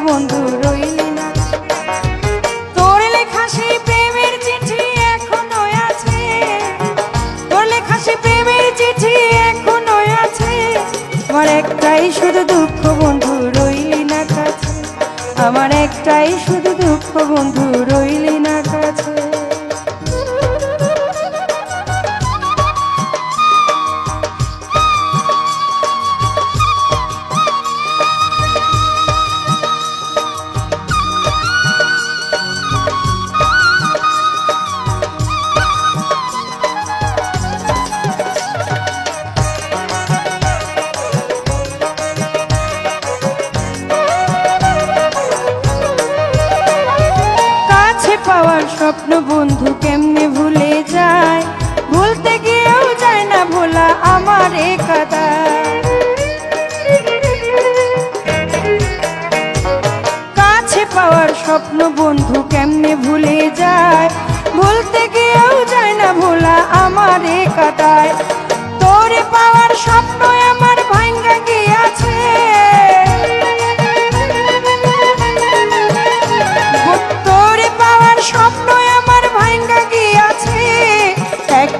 বন্ধু, রইলি না। তোর লেখা সেই প্রেমের চিঠি এখনও আছে। তোর লেখা সেই প্রেমের চিঠি এখনও আছে। আমার একটাই শুধু দুঃখ, বন্ধু, রইলি না কাছে। আমার একটাই শুধু দুঃখ, বন্ধু, রইলি না কাছে। পাওয়ার স্বপ্ন বন্ধু কেমনে ভুলে যায়? ভুলতে গিয়েও যায় না ভোলা আমার কাদা কাছে পাওয়ার স্বপ্ন বন্ধু কেমনে ভুলে যায়? ভুলতে গিয়েও যায় না ভোলা আমার কাদায় তোরে পাওয়ার স্বপ্ন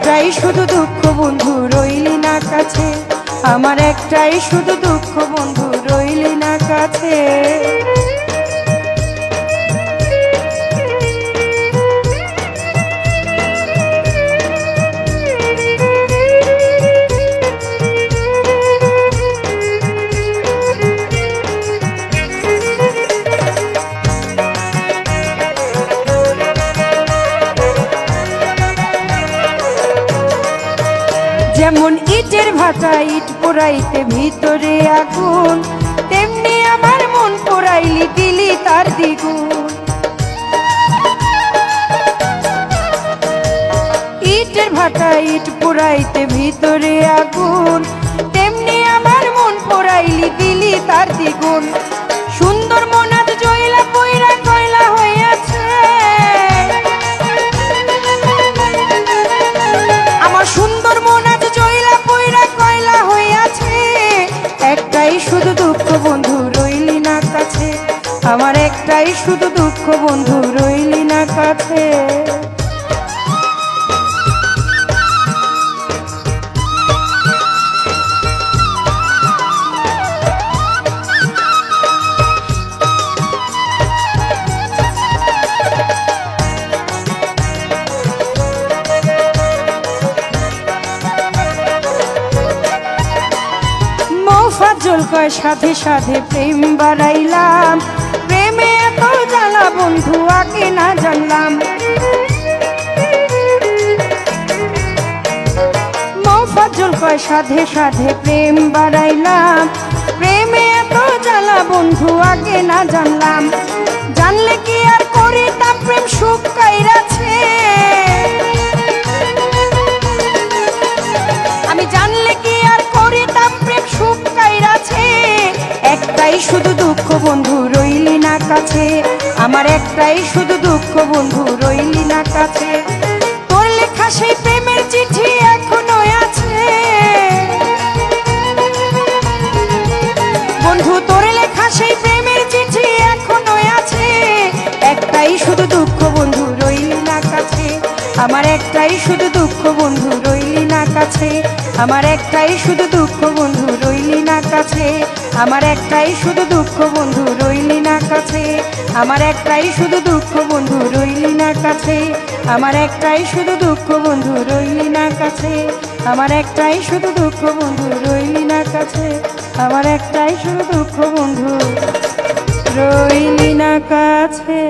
একটাই শুধু দুঃখ, বন্ধু, রইলি না কাছে। আমার একটাই শুধু দুঃখ, বন্ধু, রইলি না কাছে। যেমন ইটের ভাটা ইট পোড়াইতে ভিতরে আগুন, তেমনি আমার মন পোড়াইলি, দিলি তার দ্বিগুণ। ইটের ভাটা ইট পোড়াইতে ভিতরে আগুন দুঃখ বন্ধু রইলি না কাছে। আমার একটাই শুধু দুঃখ বন্ধু রইলি না কাছে। মৌফাজল কয় সাথে সাথে প্রেম বাড়াইলাম। প্রেমে এত জ্বালা, বন্ধু, আগে না জানলাম। মৌফাজল সাধে সাধে প্রেম বাড়াইলাম। প্রেমে এত জ্বালা, বন্ধু, আগে না জানলাম। জানলে কি আর করিতাম প্রেম সুখ কাইরাছে একটাই শুধু দুঃখ, বন্ধু, রইলি না কাছে। আমার একটাই শুধু দুঃখ, বন্ধু, রইলি না কাছে। তোর লেখা সেই প্রেমের চিঠি এখনও আছে। বন্ধু, তোর লেখা সেই প্রেমের চিঠি এখনও আছে। একটাই শুধু দুঃখ, বন্ধু, রইলি না কাছে। আমার একটাই শুধু দুঃখ, বন্ধু, রইলি না কাছে। আমার একটাই শুধু দুঃখ বন্ধু, রইলি না কাছে। আমার একটাই শুধু দুঃখ বন্ধু, রইলি না কাছে। আমার একটাই শুধু দুঃখ বন্ধু, রইলি না কাছে। আমার একটাই শুধু দুঃখ বন্ধু, রইলি না কাছে। আমার একটাই শুধু দুঃখ বন্ধু, রইলি না কাছে। আমার একটাই শুধু দুঃখ বন্ধু, রইলি না কাছে।